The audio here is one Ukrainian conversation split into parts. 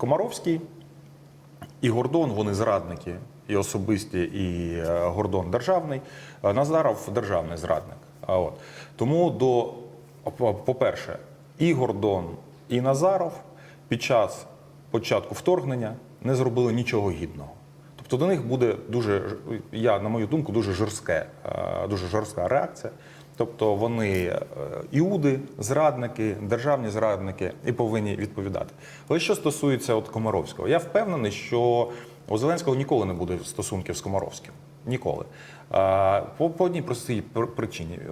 Комаровський і Гордон, вони зрадники, і особисті, і е, Гордон державний. Е, Назаров державний зрадник. А от тому до по- по-перше, і Гордон, і Назаров під час початку вторгнення не зробили нічого гідного. Тобто до них буде дуже я, на мою думку, дуже жорстке, е, дуже жорстка реакція. Тобто вони е, іуди, зрадники, державні зрадники і повинні відповідати. Але що стосується от Комаровського, я впевнений, що у Зеленського ніколи не буде стосунків з Комаровським. Ніколи. По, по одній простій причині. Е,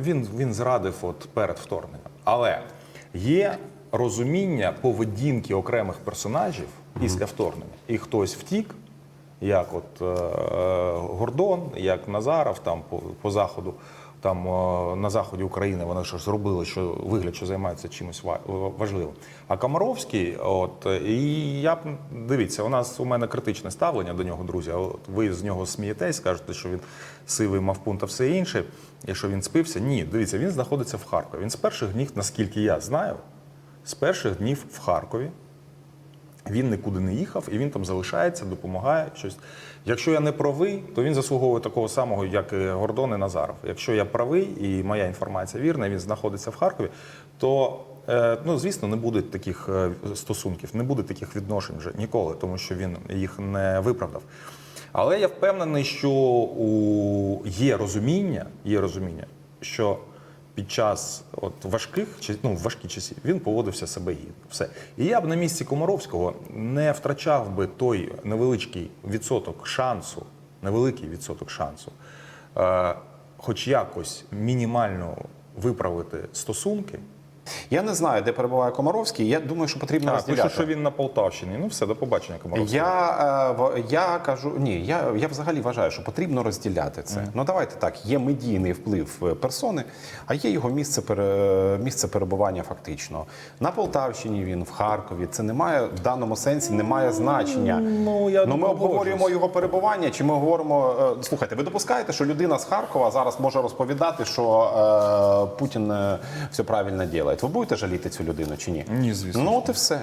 Він, він зрадив от перед вторгненням. Але є розуміння поведінки окремих персонажів після вторгнення. І хтось втік, як от е, Гордон, як Назаров там по, по заходу, там е, на заході України вони щось зробили, що вигляд, що займаються чимось ва- важливим. А Комаровський, от і я дивіться, у нас у мене критичне ставлення до нього, друзі. От ви з нього смієтесь, кажете, що він сивий мавпун та все інше, і що він спився. Ні, дивіться, він знаходиться в Харкові. Він з перших днів, наскільки я знаю, з перших днів в Харкові. Він нікуди не їхав, і він там залишається, допомагає щось. Якщо я не правий, то він заслуговує такого самого, як і Гордон і Назаров. Якщо я правий і моя інформація вірна, він знаходиться в Харкові, то е, ну звісно не буде таких е, стосунків, не буде таких відношень вже ніколи, тому що він їх не виправдав. Але я впевнений, що у є розуміння, є розуміння, що під час от важких ну, важкі часів він поводився себе гідно. Все. І я б на місці Комаровського не втрачав би той невеличкий відсоток шансу, невеликий відсоток шансу, е, хоч якось мінімально виправити стосунки. Я не знаю, де перебуває Комаровський. Я думаю, що потрібно А, розділяти. пише, що він на Полтавщині. Ну все, до побачення, Комаровський. Я, е, в- я кажу, ні, я, я взагалі вважаю, що потрібно розділяти це. Ну давайте так, є медійний вплив е, персони, а є його місце, пере, місце перебування фактично. На Полтавщині він, в Харкові. Це не має в даному сенсі не має значення. Ну, я ну ми обговорюємо його перебування, чи ми говоримо. е, Слухайте, ви допускаєте, що людина з Харкова зараз може розповідати, що е, Путін е, все правильно робить. Ви будете жаліти цю людину чи ні? Ні, звісно, Ну от і все.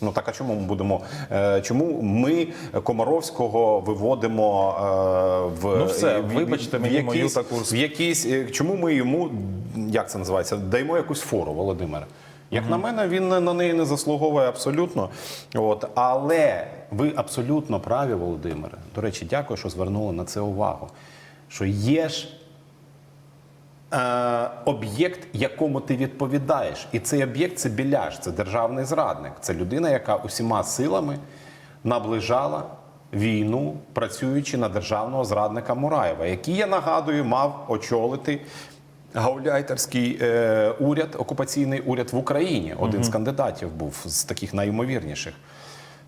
Ну так а чому ми будемо? е, Чому ми Комаровського виводимо е, в Ну, все, в- вибачте в мені мою таку- в якийсь е, чому ми йому як це називається? Даємо якусь фору, Володимире. Як на мене, він на неї не заслуговує абсолютно. От але ви абсолютно праві, Володимире. До речі, дякую, що звернули на це увагу. Що є ж об'єкт, якому ти відповідаєш. І цей об'єкт це біляш, це державний зрадник. Це людина, яка усіма силами наближала війну, працюючи на державного зрадника Мураєва, який, я нагадую, мав очолити. Гауляйтерський е, уряд, окупаційний уряд в Україні. Один з кандидатів був з таких найімовірніших.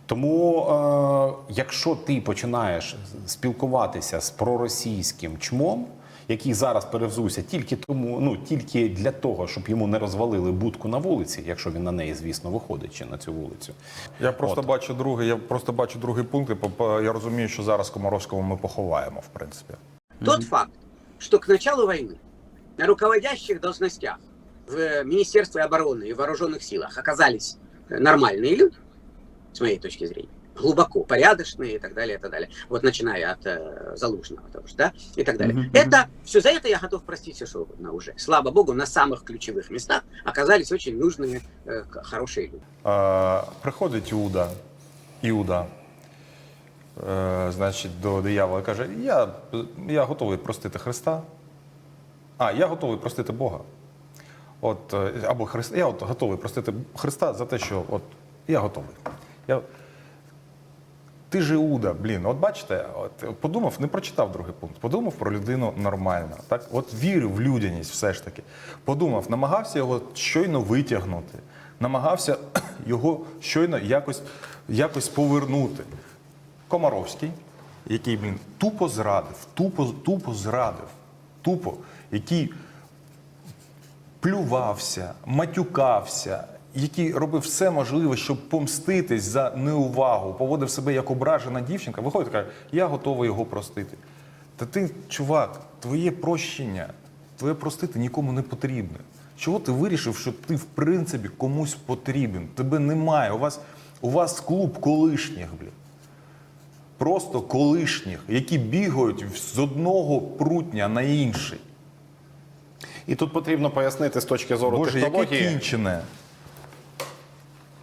Тому, е, якщо ти починаєш спілкуватися з проросійським чмом, який зараз перевзувся тільки тому, ну тільки для того, щоб йому не розвалили будку на вулиці, якщо він на неї, звісно, виходить чи на цю вулицю. Я просто бачу другий, я просто бачу другий пункт. і по- по- Я розумію, що зараз Комаровського ми поховаємо, в принципі. Тот факт, что к началу войны на руководящих должностях в Министерстве обороны и вооруженных силах оказались э, нормальные люди, с моей точки зрения, глубоко порядочные и так далее, и так далее. Вот начиная от э, Залужного, того же, да, и так далее. Мгм, Это все за это я готов простить все что угодно уже. Слава богу, на самых ключевых местах оказались очень нужные, э, к- хорошие люди. Е, приходить Іуда, Іуда, е, значить, до диявола і каже: я, я готовий простити Христа. А, я готовий простити Бога. От, е, або Христа, я от готовий простити Христа за те, що от, я готовий. Я, ти ж Іуда, блін, от бачите, от подумав, не прочитав другий пункт. Подумав про людину нормально. Так, от вірив в людяність, все ж таки. Подумав, намагався його щойно витягнути, намагався його щойно якось, якось повернути. Комаровський, який, блін, тупо зрадив, тупо, тупо зрадив, тупо, який плювався, матюкався, який робив все можливе, щоб помститись за неувагу, поводив себе як ображена дівчинка, виходить і каже, я готовий його простити. Та ти, чувак, твоє прощення, твоє простити нікому не потрібне. Чого ти вирішив, що ти в принципі комусь потрібен? Тебе немає. У вас У вас клуб колишніх, блін. Просто колишніх, які бігають з одного прутня на інший. І тут потрібно пояснити з точки зору Боже, яке кінчене.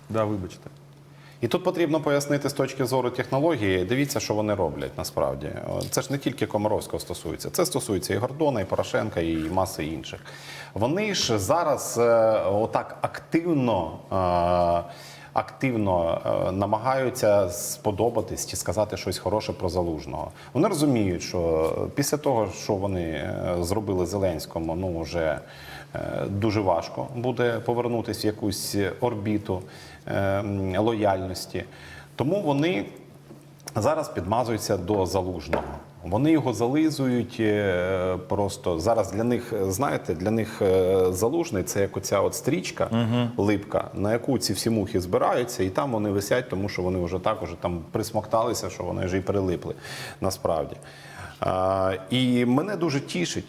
Да, вибачте. І тут потрібно пояснити з точки зору технології. Дивіться, що вони роблять насправді. Це ж не тільки Комаровського стосується, це стосується і Гордона, і Порошенка, і маси інших. Вони ж зараз е, отак активно. Е, Активно е, намагаються сподобатись чи сказати щось хороше про залужного. Вони розуміють, що після того, що вони е, зробили Зеленському, ну вже е, дуже важко буде повернутися в якусь орбіту е, лояльності. Тому вони зараз підмазуються до залужного. Вони його зализують е, просто зараз для них, е, знаєте, для них е, залужний це як оця от стрічка липка, на яку ці всі мухи збираються, і там вони висять, тому що вони вже так уже там присмокталися, що вони вже і прилипли насправді. А, і мене дуже тішить,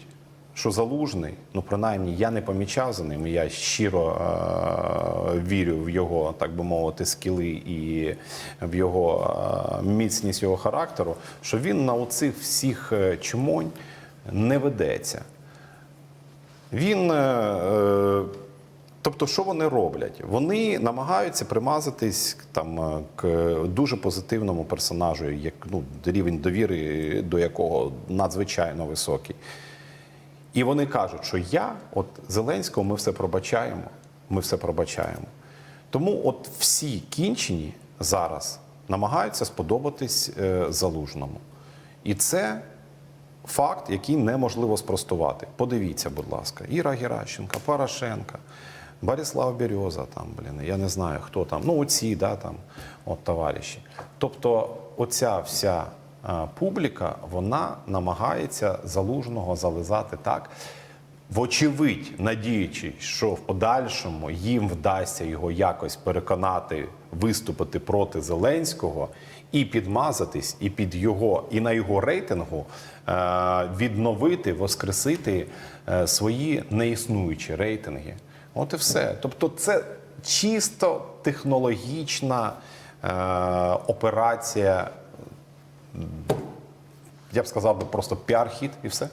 що залужний, ну принаймні я не помічав за ним. Я щиро е, вірю в його, так би мовити, скіли і в його е, міцність його характеру, що він на оцих всіх е, чмонь не ведеться. Він. е, е, Тобто, що вони роблять? Вони намагаються примазатись там е, к дуже позитивному персонажу, як ну, рівень довіри до якого надзвичайно високий. І вони кажуть, що я, от Зеленського, ми все пробачаємо. Ми все пробачаємо. Тому от всі кінчені зараз намагаються сподобатись е, залужному. І це факт, який неможливо спростувати. Подивіться, будь ласка, Іра Геращенка, Порошенка, Борислав Береза, там, блін, я не знаю, хто там, ну оці, да, там, от товариші. Тобто, оця вся публіка, вона намагається залужного зализати так. Вочевидь, надіючись, що в подальшому їм вдасться його якось переконати виступити проти Зеленського і підмазатись, і під його, і на його рейтингу е, відновити, воскресити е, свої неіснуючі рейтинги. От і все. Тобто, це чисто технологічна е, операція. Я б сказав би просто піар-хід і все.